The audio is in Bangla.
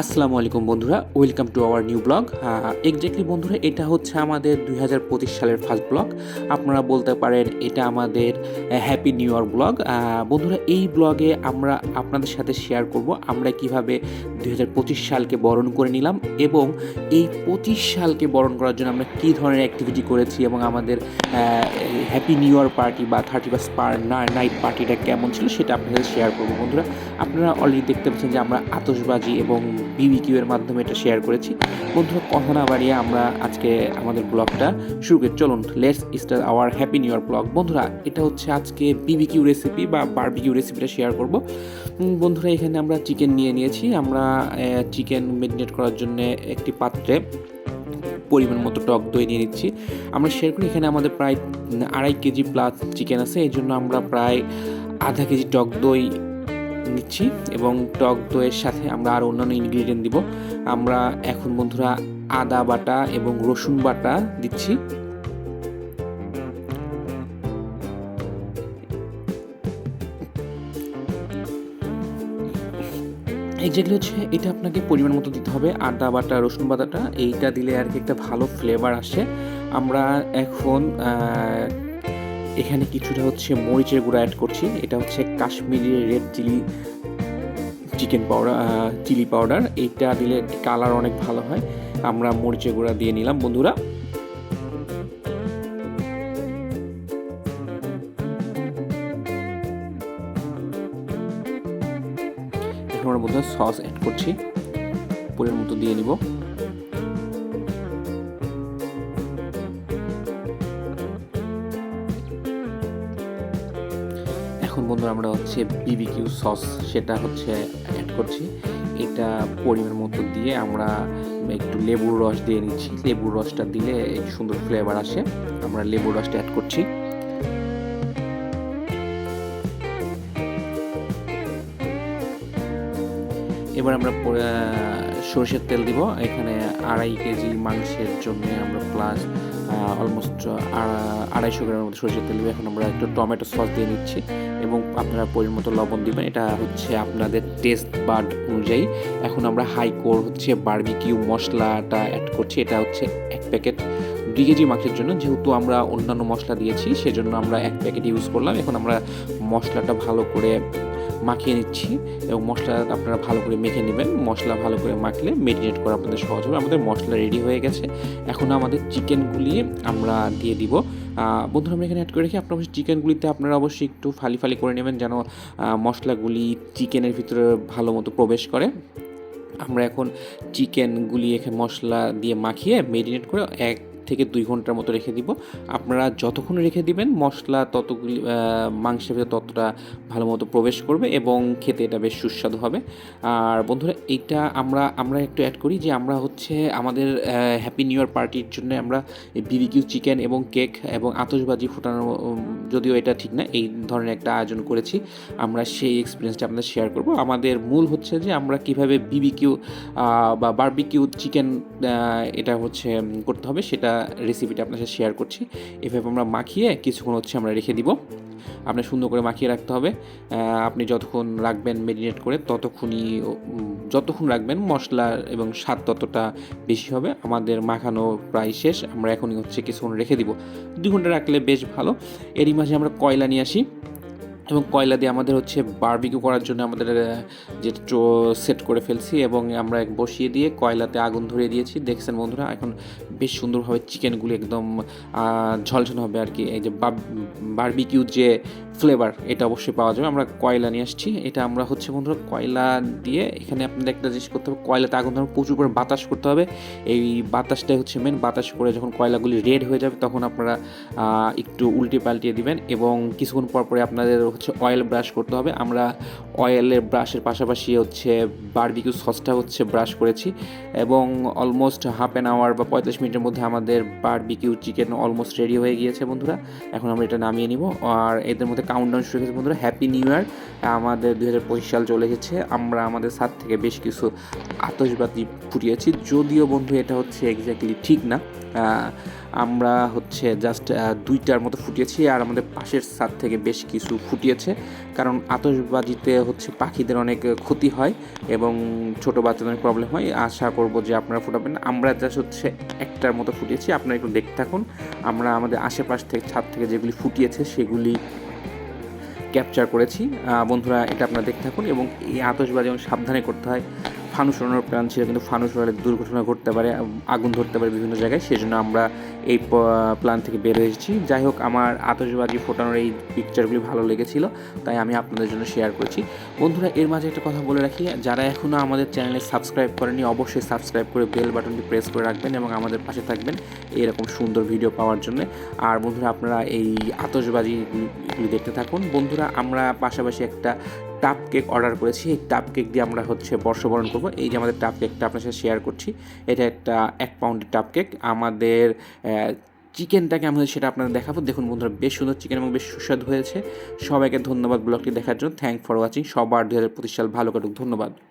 আসসালামু আলাইকুম বন্ধুরা, welcome to our new blog. Exactly বন্ধুরা, এটা হচ্ছে আমাদের দুই হাজার পঁচিশ সালের ফার্স্ট ব্লগ। আপনারা বলতে পারেন এটা আমাদের হ্যাপি নিউ ইয়ার ব্লগ। বন্ধুরা, এই ব্লগে আমরা আপনাদের সাথে শেয়ার করব, আমরা কীভাবে দু হাজার পঁচিশ সালকে বরণ করে নিলাম এবং এই পঁচিশ সালকে বরণ করার জন্য আমরা কী ধরনের অ্যাক্টিভিটি করেছি এবং আমাদের হ্যাপি নিউ ইয়ার পার্টি বা থার্টি ফার্স্ট পার নাইট পার্টিটা কেমন ছিল সেটা আপনাদের শেয়ার করব বন্ধুরা। আপনারা অলরেডি দেখতে পাচ্ছেন যে আমরা আতশবাজি এবং বিবিকিউ এর মাধ্যমে এটা শেয়ার করেছি। বন্ধুরা, কথা না বাড়িয়ে আমরা আজকে আমাদের ব্লগটা শুরু করি। চলুন let's start our happy new year blog বন্ধুরা, এটা হচ্ছে আজকে বিবিকিউ রেসিপি বা বারবিকিউ রেসিপিটা শেয়ার করব। বন্ধুরা, এখানে আমরা চিকেন নিয়ে নিয়েছি। আমরা চিকেন মেরিনেট করার জন্য একটি পাত্রে পরিমাণ মতো টক দই নিয়ে নিচ্ছি। আমরা সেরকম এখানে আমাদের প্রায় আড়াই কেজি প্লাস চিকেন আছে এই জন্য আমরা প্রায় আধা কেজি টক দই নিচ্ছি এবং টক দইয়ের সাথে আমরা আরও অন্যান্য ইনগ্রিডিয়েন্ট দিব। আমরা এখন বন্ধুরা আদা বাটা এবং রসুন বাটা দিচ্ছি। এক্স্যাক্টলি হচ্ছে, এটা আপনাকে পরিমাণ মতো দিতে হবে। আদা বাটা, রসুন বাটাটা, এইটা দিলে আর কি একটা ভালো ফ্লেভার আসে। আমরা এখন এখানে কিছুটা হচ্ছে মরিচের গুঁড়া অ্যাড করছি। এটা হচ্ছে Kashmiri red chilli chicken powder chilli powder এইটা দিলে কালার অনেক ভালো হয়। আমরা মরিচের গুঁড়া দিয়ে নিলাম, বন্ধুরা। এখন আমরা সস অ্যাড করছি। পরের মতো দিয়ে নিব। এখন বন্ধুরা আমরা হচ্ছে বিবিকিউ সস সেটা হচ্ছে অ্যাড করছি। এটা পরিমাণ মতো দিয়ে আমরা একটু লেবুর রস দিয়ে নিচ্ছি। লেবুর রসটা দিলে সুন্দর ফ্লেভার আসে। আমরা লেবুর রসটা অ্যাড করছি। এবার আমরা সরষের তেল দিব। এখানে আড়াই কেজি মাংসের জন্য আমরা প্লাস অলমোস্ট আড়াইশো গ্রামের মতো সরষের তেল দিব। এখন আমরা একটু টমেটো সস দিয়ে নিচ্ছি এবং আপনারা পরিমাণ মতো লবণ দিবেন। এটা হচ্ছে আপনাদের টেস্ট বাড অনুযায়ী। এখন আমরা হাই কোর হচ্ছে বারবিকিউ মশলাটা অ্যাড করছি। এটা হচ্ছে এক প্যাকেট দুই কেজি মাংসের জন্য। যেহেতু আমরা অন্যান্য মশলা দিয়েছি, সেজন্য আমরা এক প্যাকেট ইউজ করলাম। এখন আমরা মশলাটা ভালো করে মাখিয়ে নিচ্ছি এবং মশলা আপনারা ভালো করে মেখে নেবেন। মশলা ভালো করে মাখলে মেরিনেট করা আপনাদের সহজ হবে। আমাদের মশলা রেডি হয়ে গেছে। এখন আমাদের চিকেনগুলি আমরা দিয়ে দিব। বন্ধুরা, আমরা এখানে অ্যাড করে রেখে। আপনার অবশ্যই চিকেনগুলিতে আপনারা অবশ্যই একটু ফালি ফালি করে নেবেন যেন মশলাগুলি চিকেনের ভিতরে ভালো মতো প্রবেশ করে। আমরা এখন চিকেনগুলি এখানে মশলা দিয়ে মাখিয়ে মেরিনেট করে এক থেকে দুই ঘণ্টার মতো রেখে দিব। আপনারা যতক্ষণ রেখে দিবেন, মশলা ততগুলি মাংসের ভিতরে ততটা ভালো মতো প্রবেশ করবে এবং খেতে এটা বেশ সুস্বাদু হবে। আর বন্ধুরা, এইটা আমরা আমরা একটু অ্যাড করি যে আমরা হচ্ছে আমাদের হ্যাপি নিউ ইয়ার পার্টির জন্য আমরা বিবিকিউ চিকেন এবং কেক এবং আতশবাজি ফোটানো যদিও এটা ঠিক না, এই ধরনের একটা আয়োজন করেছি। আমরা সেই এক্সপিরিয়েন্সটা আপনাদের শেয়ার করব। আমাদের মূল হচ্ছে যে আমরা কীভাবে বিবিকিউ বা বারবিকিউ চিকেন এটা হচ্ছে করতে হবে, সেটা রেসিপিটা আপনার সাথে শেয়ার করছি। এভাবে আমরা মাখিয়ে কিছুক্ষণ হচ্ছে আমরা রেখে দিব। আপনার সুন্দর করে মাখিয়ে রাখতে হবে। আপনি যতক্ষণ রাখবেন মেরিনেট করে, ততক্ষণই যতক্ষণ রাখবেন মশলা এবং স্বাদ ততটা বেশি হবে। আমাদের মাখানো প্রায় শেষ। আমরা এখনই হচ্ছে কিছুক্ষণ রেখে দিব। দুই ঘণ্টা রাখলে বেশ ভালো। এরই মাঝে আমরা কয়লা নিয়ে আসি। এবং কয়লা দিয়ে আমাদের হচ্ছে বারবিকিউ করার জন্য আমাদের যে সেট করে ফেলছি এবং আমরা বসিয়ে দিয়ে কয়লাতে আগুন ধরিয়ে দিয়েছি। দেখছেন বন্ধুরা, এখন বেশ সুন্দরভাবে চিকেনগুলি একদম ঝলঝল হবে আর কি। এই যে বারবিকিউ যে ফ্লেভার এটা অবশ্যই পাওয়া যাবে। আমরা কয়লা নিয়ে আসছি। এটা আমরা হচ্ছে বন্ধুরা কয়লা দিয়ে এখানে আপনাদের একটা জিনিস করতে হবে, কয়লাতে আগুন ধরে প্রচুর করে বাতাস করতে হবে। এই বাতাসটাই হচ্ছে মেন বাতাস করে যখন কয়লাগুলি রেড হয়ে যাবে তখন আপনারা একটু উল্টে পাল্টিয়ে দিবেন এবং কিছুক্ষণ পর পরে আপনাদের হচ্ছে অয়েল ব্রাশ করতে হবে। আমরা অয়েলের ব্রাশের পাশাপাশি হচ্ছে বারবিকিউ সসটা হচ্ছে ব্রাশ করেছি এবং অলমোস্ট হাফ অ্যান আওয়ার বা পঁয়তাল্লিশ মিনিটের মধ্যে আমাদের বারবিকিউ চিকেন অলমোস্ট রেডি হয়ে গিয়েছে বন্ধুরা। এখন আমরা এটা নামিয়ে নিব। আর এদের মধ্যে কাউন্টডাউন শুরু হয়েছে বন্ধুরা হ্যাপি নিউ ইয়ার আমাদের দুই হাজার সাল চলে এসেছে। আমরা আমাদের সাত থেকে বেশ কিছু আতশবাজি ফুটিয়েছি। যদিও বন্ধু, এটা হচ্ছে এক্স্যাক্টলি ঠিক না। আমরা হচ্ছে জাস্ট দুইটার মতো ফুটিয়েছি আর আমাদের পাশের ছাদ থেকে বেশ কিছু ফুটিয়েছে। কারণ আতশবাজিতে হচ্ছে পাখিদের অনেক ক্ষতি হয় এবং ছোটো বাচ্চাদের অনেক প্রবলেম হয়। আশা করব যে আপনারা ফুটাবেন। আমরা জাস্ট হচ্ছে একটার মতো ফুটিয়েছি। আপনারা একটু দেখতে থাকুন। আমরা আমাদের আশেপাশ থেকে, ছাদ থেকে যেগুলি ফুটিয়েছে, সেগুলি ক্যাপচার করেছি। বন্ধুরা এটা আপনারা দেখতে থাকুন এবং এই আতশবাজি সাবধানে করতে হয়। ফানুস উড়ানোর প্ল্যান ছিল, কিন্তু ফানুস উড়ালে দুর্ঘটনা ঘটতে পারে, আগুন ধরতে পারে বিভিন্ন জায়গায়, সেজন্য আমরা এই প্ল্যান থেকে বের হয়েছি যাই হোক, আমার আতশবাজি ফোটানোর এই পিকচারগুলি ভালো লেগেছিল, তাই আমি আপনাদের জন্য শেয়ার করছি। বন্ধুরা, এর মাঝে একটা কথা বলে রাখি, যারা এখনও আমাদের চ্যানেলে সাবস্ক্রাইব করেনি অবশ্যই সাবস্ক্রাইব করে বেল বাটনটি প্রেস করে রাখবেন এবং আমাদের পাশে থাকবেন এরকম সুন্দর ভিডিও পাওয়ার জন্য। আর বন্ধুরা, আপনারা এই আতশবাজিগুলি দেখতে থাকুন। বন্ধুরা, আমরা পাশাপাশি একটা টাপ কেক অর্ডার করেছি। এই টাপ কেক দিয়ে আমরা হচ্ছে বর্ষবরণ করব। এই যে আমাদের টাপ কেকটা আপনার সাথে শেয়ার করছি, এটা একটা এক পাউন্ডের টাপ কেক আমাদের চিকেনটাকে আমাদের সেটা আপনাদের দেখাবো। দেখুন বন্ধুরা, বেশ সুন্দর চিকেন এবং বেশ সুস্বাদু হয়েছে। সবাইকে ধন্যবাদ ব্লগটি দেখার জন্য। থ্যাংক ফর ওয়াচিং সবার দু হাজার সাল ভালো কাটুক। ধন্যবাদ।